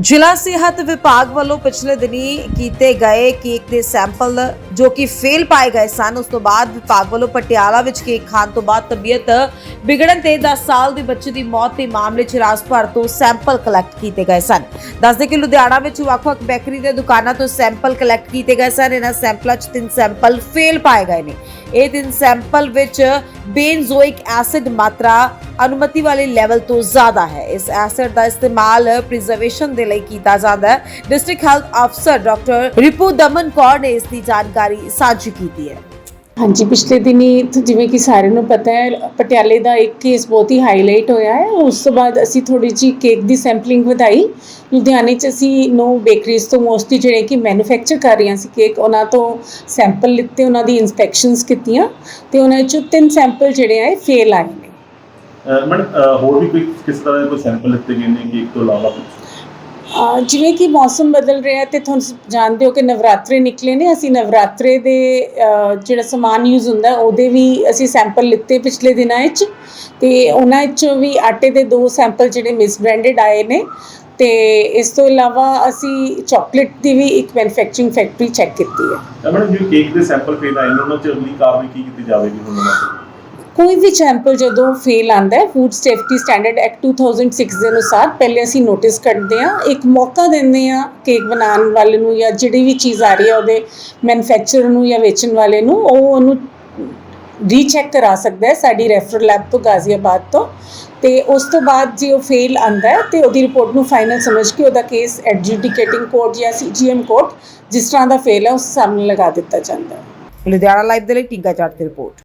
ਜ਼ਿਲ੍ਹਾ ਸਿਹਤ ਵਿਭਾਗ ਵੱਲੋਂ ਪਿਛਲੇ ਦਿਨੀ ਕੀਤੇ ਗਏ ਕੇਕ ਦੇ ਸੈਂਪਲ ਜੋ ਕਿ ਫੇਲ ਪਾਏ ਗਏ ਸਨ, ਉਸ ਤੋਂ ਬਾਅਦ ਵਿਭਾਗ ਵੱਲੋਂ ਪਟਿਆਲਾ ਵਿੱਚ ਕੇਕ ਖਾਣ ਤੋਂ ਬਾਅਦ ਤਬੀਅਤ ਵਿਗੜਨ ਤੇ 10 ਸਾਲ ਦੇ ਬੱਚੇ ਦੀ ਮੌਤ ਦੇ ਮਾਮਲੇ 'ਚ ਰਾਜਭਰ ਤੋਂ ਸੈਂਪਲ ਕਲੈਕਟ ਕੀਤੇ ਗਏ ਸਨ। ਦੱਸਦੇ ਕਿ ਲੁਧਿਆਣਾ ਵਿੱਚ ਵੱਖ-ਵੱਖ ਬੇਕਰੀ ਦੇ ਦੁਕਾਨਾਂ ਤੋਂ ਸੈਂਪਲ ਕਲੈਕਟ ਕੀਤੇ ਗਏ ਸਨ। ਇਹਨਾਂ ਸੈਂਪਲਾਂ 'ਚ ਤਿੰਨ ਸੈਂਪਲ ਫੇਲ ਪਾਏ ਗਏ ਨੇ। ਇਹ ਤਿੰਨ ਸੈਂਪਲ ਵਿੱਚ ਬੇਨਜ਼ੋਇਕ ਐਸਿਡ ਮਾਤਰਾ ਅਨੁਮਤੀ ਵਾਲੇ ਲੈਵਲ ਤੋਂ ਜ਼ਿਆਦਾ ਹੈ। ਇਸ ਐਸਿਡ ਦਾ ਇਸਤੇਮਾਲ ਪ੍ਰੀਜ਼ਰਵੇਸ਼ਨ ਦੇ ਲਈ ਕੀਤਾ ਜਾਂਦਾ ਹੈ। ਡਿਸਟ੍ਰਿਕਟ ਹੈਲਥ ਅਫਸਰ ਡਾਕਟਰ ਰਿਪੂ ਦਮਨ ਕੌਰ ਨੇ ਇਸ ਦੀ ਜਾਣਕਾਰੀ ਸਾਂਝੀ ਕੀਤੀ ਹੈ। ਹਾਂਜੀ, ਪਿਛਲੇ ਦਿਨੀ ਜਿਵੇਂ ਕਿ ਸਾਰਿਆਂ ਨੂੰ ਪਤਾ ਹੈ, ਪਟਿਆਲੇ ਦਾ ਇੱਕ ਕੇਸ ਬਹੁਤ ਹੀ ਹਾਈਲਾਈਟ ਹੋਇਆ ਹੈ। ਉਸ ਤੋਂ ਬਾਅਦ ਅਸੀਂ ਥੋੜੀ ਜੀ ਕੇਕ ਦੀ ਸੈਂਪਲਿੰਗ ਵਧਾਈ। ਲੁਧਿਆਣੇ 'ਚ ਅਸੀਂ ਨੋ ਬੇਕਰੀਜ਼ ਤੋਂ ਮੋਸਟਲੀ ਜਿਹੜੇ ਕਿ ਮੈਨੂਫੈਕਚਰ ਕਰ ਰਹੀਆਂ ਸੀ ਕੇਕ ਉਹਨਾਂ ਤੋਂ ਸੈਂਪਲ ਲਿੱਤੇ, ਉਹਨਾਂ ਦੀ ਇਨਸਪੈਕਸ਼ਨਸ ਕੀਤੀਆਂ। ਤੇ ਉਹਨਾਂ 'ਚੋਂ ਤਿੰਨ ਸੈਂਪਲ ਜਿਹੜੇ ਆਏ ਫੇਲ ਆਏ ਨੇ। ਮੈਡਮ ਹੋਰ ਵੀ ਕੋਈ ਕਿਸ ਤਰ੍ਹਾਂ ਦੇ ਕੋਈ ਸੈਂਪਲ ਲਿੱਤੇ ਗਏ ਨੇ ਕੇਕ ਤੋਂ ਇਲਾਵਾ? ਅਹ ਜਿਵੇਂ ਕਿ ਮੌਸਮ ਬਦਲ ਰਿਹਾ ਤੇ ਤੁਹਾਨੂੰ ਜਾਣਦੇ ਹੋ ਕਿ ਨਵਰਾਤਰੇ ਨਿਕਲੇ ਨੇ ਅਸੀਂ ਨਵਰਾਤਰੇ ਦੇ ਜਿਹੜਾ ਸਮਾਨ ਯੂਜ਼ ਹੁੰਦਾ ਉਹਦੇ ਵੀ ਅਸੀਂ ਸੈਂਪਲ ਲਿੱਤੇ ਪਿਛਲੇ ਦਿਨਾਂ ਵਿੱਚ ਤੇ ਉਹਨਾਂ ਵਿੱਚੋਂ ਵੀ ਆਟੇ ਦੇ ਦੋ ਸੈਂਪਲ ਜਿਹੜੇ ਮਿਸ ਬ੍ਰਾਂਡਡ ਆਏ ਨੇ ਤੇ ਇਸ ਤੋਂ ਇਲਾਵਾ ਅਸੀਂ ਚਾਕਲੇਟ ਦੀ ਵੀ ਇੱਕ ਮੈਨੂਫੈਕਚਰਿੰਗ ਫੈਕਟਰੀ ਚੈੱਕ ਕੀਤੀ ਹੈ ਮੈਡਮ ਜੋ ਕੇਕ ਦੇ ਸੈਂਪਲ ਫੇਲ ਆਏ ਨੇ ਉਹਨਾਂ 'ਚ ਅਗਲੀ ਕਾਰਵਾਈ ਕੀ ਕੀਤੀ ਜਾਵੇਗੀ ਹੁਣ ਉਹਨਾਂ ਤੇ ਕੋਈ ਵੀ ਸੈਂਪਲ ਜਦੋਂ ਫੇਲ ਆਂਦਾ ਹੈ ਫੂਡ ਸੇਫਟੀ ਸਟੈਂਡਰਡ ਐਕਟ 2006 ਦੇ ਅਨੁਸਾਰ ਪਹਿਲੇ ਅਸੀਂ ਨੋਟਿਸ ਕੱਢਦੇ ਹਾਂ, ਇੱਕ ਮੌਕਾ ਦਿੰਦੇ ਹਾਂ ਕੇਕ ਬਣਾਉਣ ਵਾਲੇ ਨੂੰ ਜਾਂ ਜਿਹੜੀ ਵੀ ਚੀਜ਼ ਆ ਰਹੀ ਹੈ ਉਹਦੇ ਮੈਨੂਫੈਕਚਰਰ ਨੂੰ ਜਾਂ ਵੇਚਣ ਵਾਲੇ ਨੂੰ, ਉਹ ਉਹਨੂੰ ਰੀਚੈਕ ਕਰਾ ਸਕਦਾ ਹੈ ਸਾਡੀ ਰੈਫਰਲ ਲੈਬ ਤੋਂ ਗਾਜ਼ੀਆਬਾਦ ਤੋਂ ਤੇ ਉਸ ਤੋਂ ਬਾਅਦ ਜੇ ਉਹ ਫੇਲ ਆਂਦਾ ਹੈ ਤੇ ਉਹਦੀ ਰਿਪੋਰਟ ਨੂੰ ਫਾਈਨਲ ਸਮਝ ਕੇ ਉਹਦਾ ਕੇਸ ਐਡਜੂਡੀਕੇਟਿੰਗ ਕੋਰਟ ਜਾਂ ਸੀਜੀਐਮ ਕੋਰਟ ਜਿਸ ਤਰ੍ਹਾਂ ਦਾ ਫੇਲ ਹੈ ਉਸ ਸਾਹਮਣੇ ਲਗਾ ਦਿੱਤਾ ਜਾਂਦਾ ਹੈ। ਲੁਧਿਆਣਾ ਲਾਈਵ ਦੇ ਲਈ ਟਿੰਗਾ ਚਾਟ ਦੀ ਰਿਪੋਰਟ